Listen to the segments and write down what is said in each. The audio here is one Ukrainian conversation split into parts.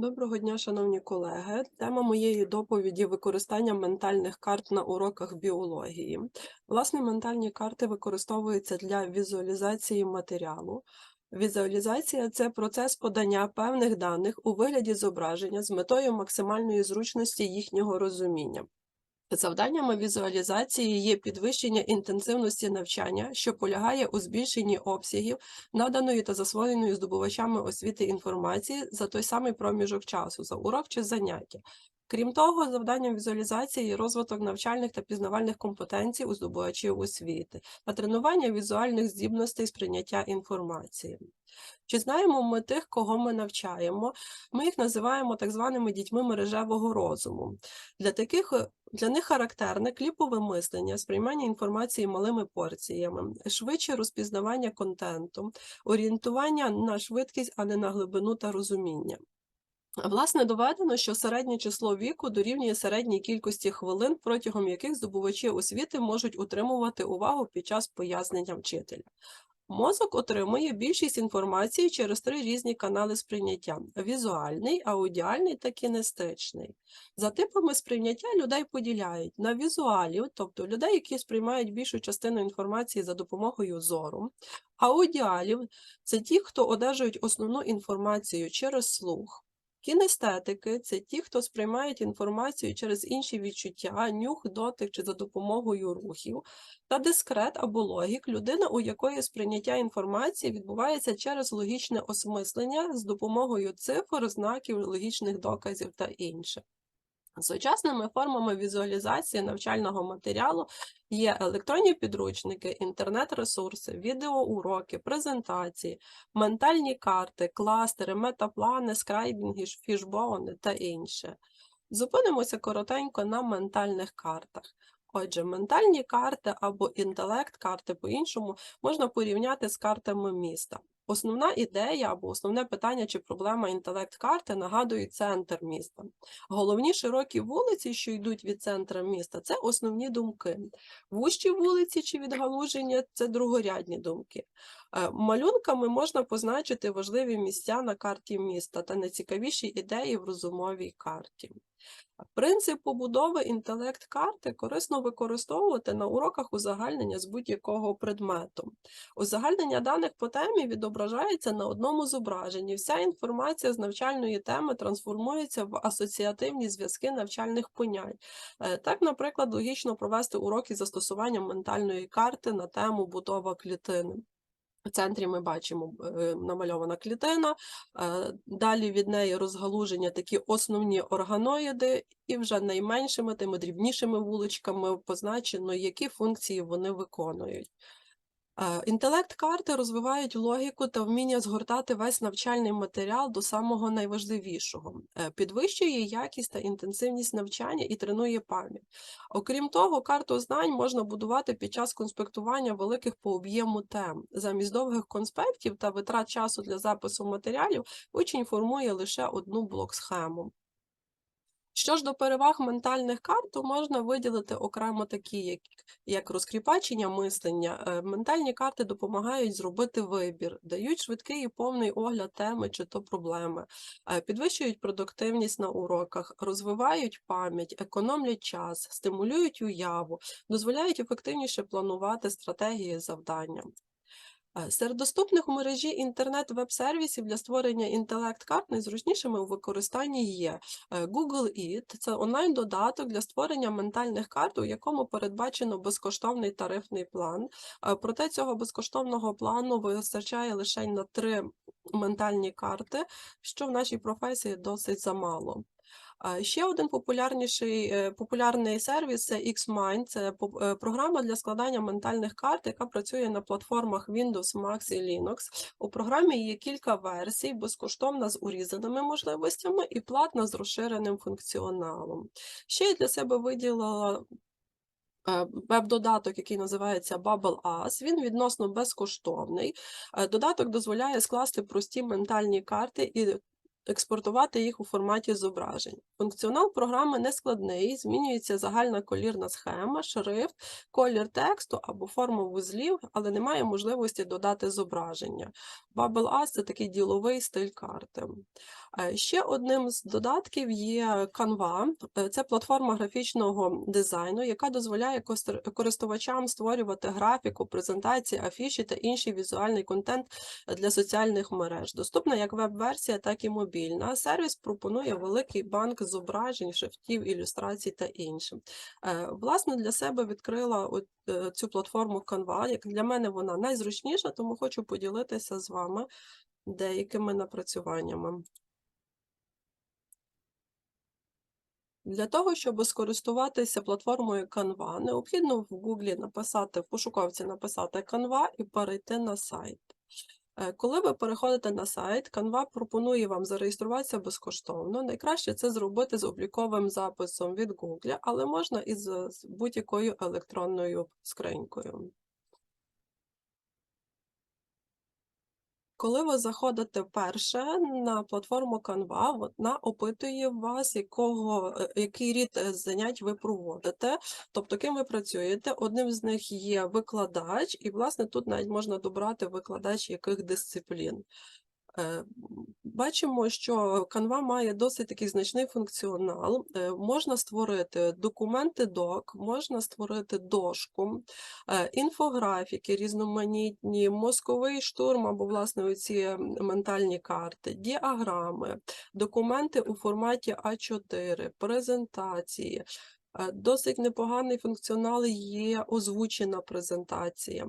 Доброго дня, шановні колеги. Тема моєї доповіді використання ментальних карт на уроках біології. Власне, ментальні карти використовуються для візуалізації матеріалу. Візуалізація це процес подання певних даних у вигляді зображення з метою максимальної зручності їхнього розуміння. Завданнями візуалізації є підвищення інтенсивності навчання, що полягає у збільшенні обсягів наданої та засвоєної здобувачами освіти інформації за той самий проміжок часу, за урок чи заняття. Крім того, завданням візуалізації є розвиток навчальних та пізнавальних компетенцій у здобувачів освіти та тренування візуальних здібностей сприйняття інформації. Чи знаємо ми тих, кого ми навчаємо? Ми їх називаємо так званими дітьми мережевого розуму. Для таких е, для них характерне кліпове мислення, сприймання інформації малими порціями, швидше розпізнавання контенту, орієнтування на швидкість, а не на глибину та розуміння. Власне, доведено, що середнє число віку дорівнює середній кількості хвилин, протягом яких здобувачі освіти можуть утримувати увагу під час пояснення вчителя. Мозок отримує більшість інформації через три різні канали сприйняття: візуальний, аудіальний та кінестичний. За типами сприйняття людей поділяють на візуалів, тобто людей, які сприймають більшу частину інформації за допомогою зору, аудіалів це ті, хто одержують основну інформацію через слух. Кінестетики це ті, хто сприймають інформацію через інші відчуття, нюх, дотик чи за допомогою рухів, та дискрет або логік людина, у якої сприйняття інформації відбувається через логічне осмислення з допомогою цифр, знаків, логічних доказів та інше. Сучасними формами візуалізації навчального матеріалу є електронні підручники, інтернет-ресурси, відеоуроки, презентації, ментальні карти, кластери, метаплани, скрайбінги, фішбони та інше. Зупинимося коротенько на ментальних картах. Отже, ментальні карти або інтелект-карти по-іншому можна порівняти з картами міста. Основна ідея або основне питання чи проблема інтелект-карти нагадують центр міста. Головні широкі вулиці, що йдуть від центра міста, це основні думки. Вущі вулиці чи відгалуження це другорядні думки. Е, Малюнками можна позначити важливі місця на карті міста та найцікавіші ідеї в розумовій карті. Принцип побудови інтелект-карти корисно використовувати на уроках узагальнення з будь-якого предмету. Узагальнення даних по темі відображається на одному зображенні. Вся інформація з навчальної теми трансформується в асоціативні зв'язки навчальних понять. Е, Так, наприклад, логічно провести уроки застосуванням ментальної карти на тему будова клітини. В центрі ми бачимо е, намальована клітина, е, далі від неї розгалуження такі основні органоїди, і вже найменшими, тими дрібнішими вуличками позначено, які функції вони виконують. Е, Інтелект-карти розвивають логіку та вміння згортати весь навчальний матеріал до самого найважливішого, Е, підвищує якість та інтенсивність навчання і тренує пам'ять. Окрім того, карту знань можна будувати під час конспектування великих по об'єму тем. Замість довгих конспектів та витрат часу для запису матеріалів учень формує лише одну блок-схему. Що ж до переваг ментальних карт, то можна виділити окремо такі, як, як розкріпачення мислення. Е, Ментальні карти допомагають зробити вибір, дають швидкий і повний огляд теми чи то проблеми, е, підвищують продуктивність на уроках, розвивають пам'ять, економлять час, стимулюють уяву, дозволяють ефективніше планувати стратегії завдання. Серед доступних у мережі інтернет-веб-сервісів для створення інтелект-карт найзручнішими у використанні є е, Google Eat. Це онлайн-додаток для створення ментальних карт, у якому передбачено безкоштовний тарифний план. Е, Проте цього безкоштовного плану вистачає лише на три ментальні карти, що в нашій професії досить замало. Ще один популярніший, е, популярний сервіс це XMind. Це е, програма для складання ментальних карт, яка працює на платформах Windows, Mac і Linux. У програмі є кілька версій, безкоштовна з урізаними можливостями і платна з розширеним функціоналом. Ще я для себе виділила е, веб-додаток, який називається Bubble Us. Він відносно безкоштовний. Додаток дозволяє скласти прості ментальні карти і експортувати їх у форматі зображень. Функціонал програми не складний, змінюється загальна колірна схема, шрифт, колір тексту або форма вузлів, але немає можливості додати зображення. Bubble Us – це такий діловий стиль карти. Е, Ще одним з додатків є Canva. Е, Це платформа графічного дизайну, яка дозволяє користувачам створювати графіку, презентації, афіші та інший візуальний контент для соціальних мереж. Доступна як веб-версія, так і мобільна. Сервіс пропонує великий банк зображень, шрифтів, ілюстрацій та іншим. Е, Власне, для себе відкрила е, цю платформу Canva. Як для мене вона найзручніша, тому хочу поділитися з вами деякими напрацюваннями. Для того, щоб скористуватися платформою Canva, необхідно в Google написати, в пошуковці написати Canva і перейти на сайт. Е, Коли ви переходите на сайт, Canva пропонує вам зареєструватися безкоштовно. Найкраще це зробити з обліковим записом від Google, але можна і з будь-якою електронною скринькою. Коли ви заходите вперше на платформу Canva, вона опитує вас, якого, е, який рід е, занять ви проводите, тобто ким ви працюєте. Одним з них є викладач, і, власне, тут навіть можна добрати викладач яких дисциплін. Е, Бачимо, що Canva має досить такий значний функціонал. Е, Можна створити документи док, можна створити дошку, е, інфографіки різноманітні, мозковий штурм або, власне, оці ментальні карти, діаграми, документи у форматі А4, презентації. Е, Досить непоганий функціонал є озвучена презентація.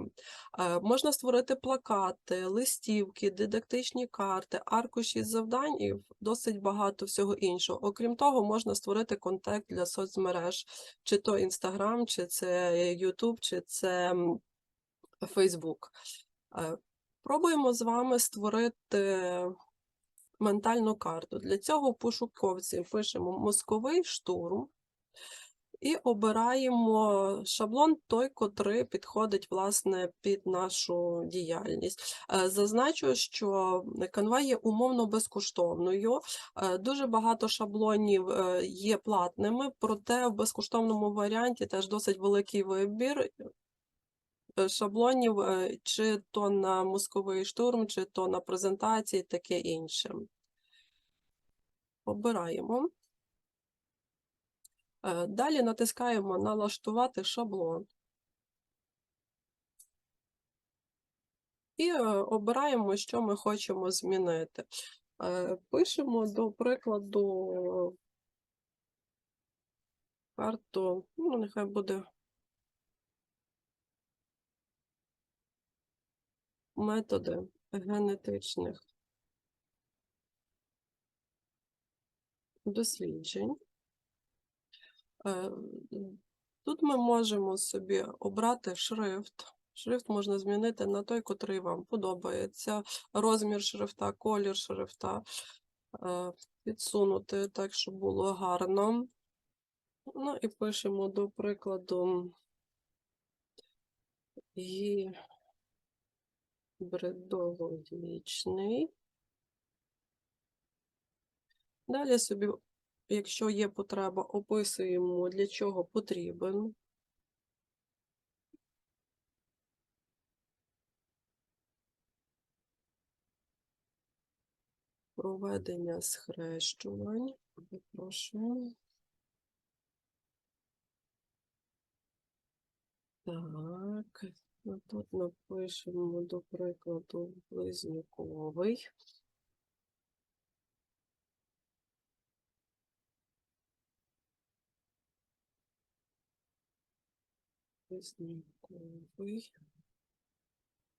Е, Можна створити плакати, листівки, дидактичні карти, аркуші завдань і досить багато всього іншого. Окрім того, можна створити контекст для соцмереж, чи то Instagram, чи це YouTube, чи це. Е, Пробуємо з вами створити ментальну карту. Для цього в пошуковці пишемо мозковий штурм. І обираємо шаблон той, котрий підходить власне під нашу діяльність. Е, Зазначу, що Canva є умовно безкоштовною. Е, Дуже багато шаблонів е, є платними, проте в безкоштовному варіанті теж досить великий вибір. Шаблонів чи то на мозковий штурм, чи то на презентації, таке інше. Обираємо. Е, Далі натискаємо Налаштувати шаблон. І е, обираємо, що ми хочемо змінити. Е, Пишемо, до прикладу, карту, ну, нехай буде методи генетичних досліджень. Е, Тут ми можемо собі обрати шрифт. Шрифт можна змінити на той, котрий вам подобається. Розмір шрифта, колір шрифта. Е, Підсунути так, щоб було гарно. Ну і пишемо, до прикладу, гібридологічний. Далі собі якщо є потреба, описуємо, для чого потрібен. Проведення схрещувань. Прошу. Так, ну тут напишемо, до прикладу, близнюковий. Близнюковий.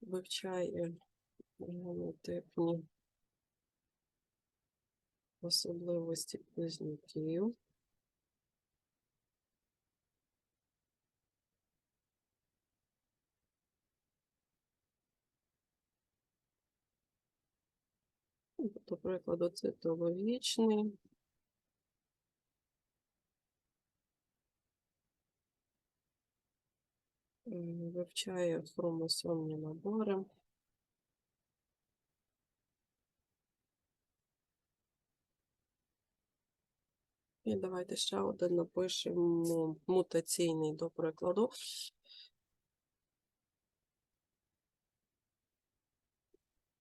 Вивчає генотипні особливості близнюків. До прикладу, цитологічний. Вивчає хромосомні набори. І давайте ще один напишемо мутаційний, до прикладу.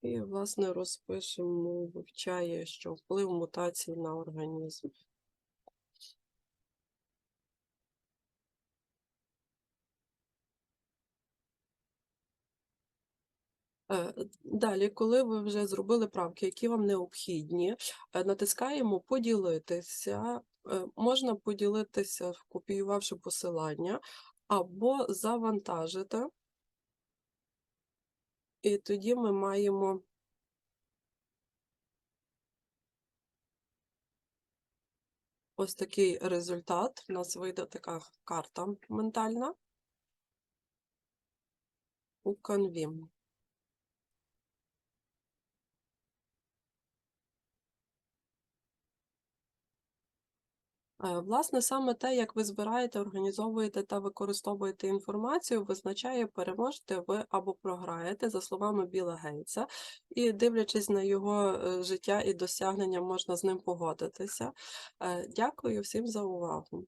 І, власне, розпишемо, вивчає, що вплив мутацій на організм. Далі, коли ви вже зробили правки, які вам необхідні, е, натискаємо поділитися. Е, Можна поділитися, копіювавши посилання, або завантажити. І тоді ми маємо ось такий результат. У нас вийде така карта ментальна у Canvі. Власне, саме те, як ви збираєте, організовуєте та використовуєте інформацію, визначає, переможете ви або програєте, за словами Біла Гейтса. І дивлячись на його е, життя і досягнення, можна з ним погодитися. Е, Дякую всім за увагу.